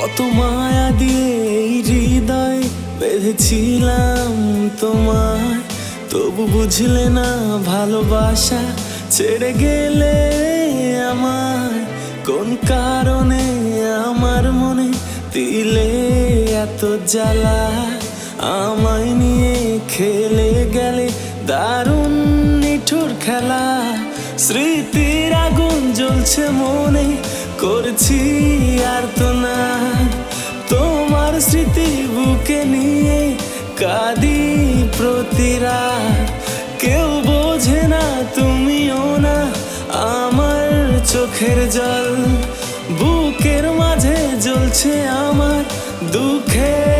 কত মায়া দিয়ে এই হৃদয় বেঁধেছিলাম তোমায়। তবু বুঝলে না ভালোবাসা ছেড়ে গেলে আমার কোন কারণে আমার মনে দিলে এত জ্বালা? আমায় নিয়ে খেলে গেলে দারুণ নিঠুর খেলা। স্মৃতির আগুন জ্বলছে মনে করছি আর তো না। তোমার স্মৃতি বুকে নিয়ে কাঁদি প্রতিরা কেউ বোঝে না, তুমিও না আমার চোখের জল। বুকের মাঝে জ্বলছে আমার দুঃখের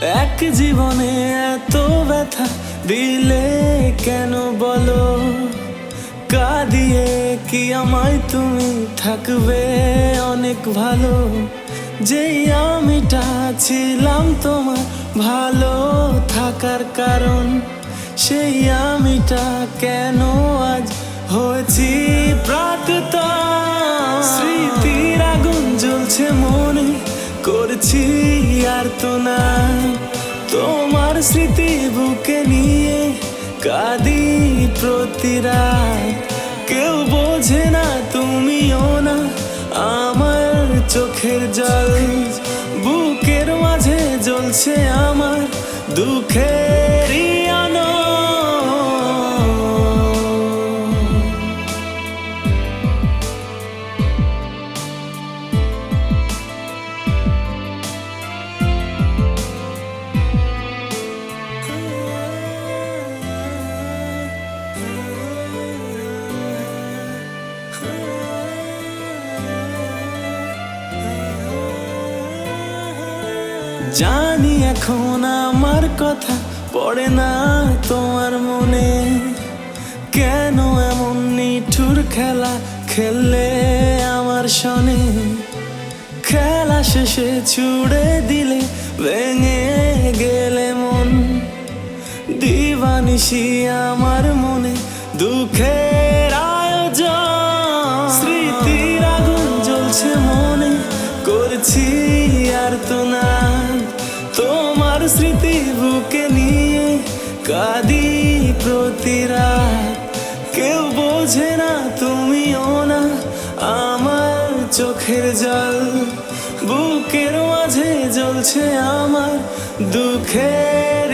এক জীবনে এত ব্যথা দিলে কেন বলো? কাঁদিয়ে কি আমায় তুমি থাকবে অনেক ভালো? যেই আমিটা ছিলাম তোমার ভালো থাকার কারণ সেই আমিটা কেন আজ হয়েছি প্রাক্তন? স্মৃতির আগুন জ্বলছে মনে। করছি আর তো না। তোমার স্মৃতি বুকে নিয়ে কাঁদি প্রতিরাত কেউ বোঝে না তুমিও না আমার চোখের জল। বুকের মাঝে জ্বলছে আমার জানি এখন আমার কথা পড়ে না তোমার মনে। কেন এমন নিঠুর খেলা খেললে আমার শনে? খেলা শেষে ছুড়ে দিলে ভেঙে গেলে মন। দিবানিসি আমার মনে দুঃখের স্মৃতি বুকে নিয়ে কাঁদি প্রতিরাত কেউ বোঝে না তুমিও না আমার চোখের জল। বুকের মাঝে জ্বলছে আমার দুঃখের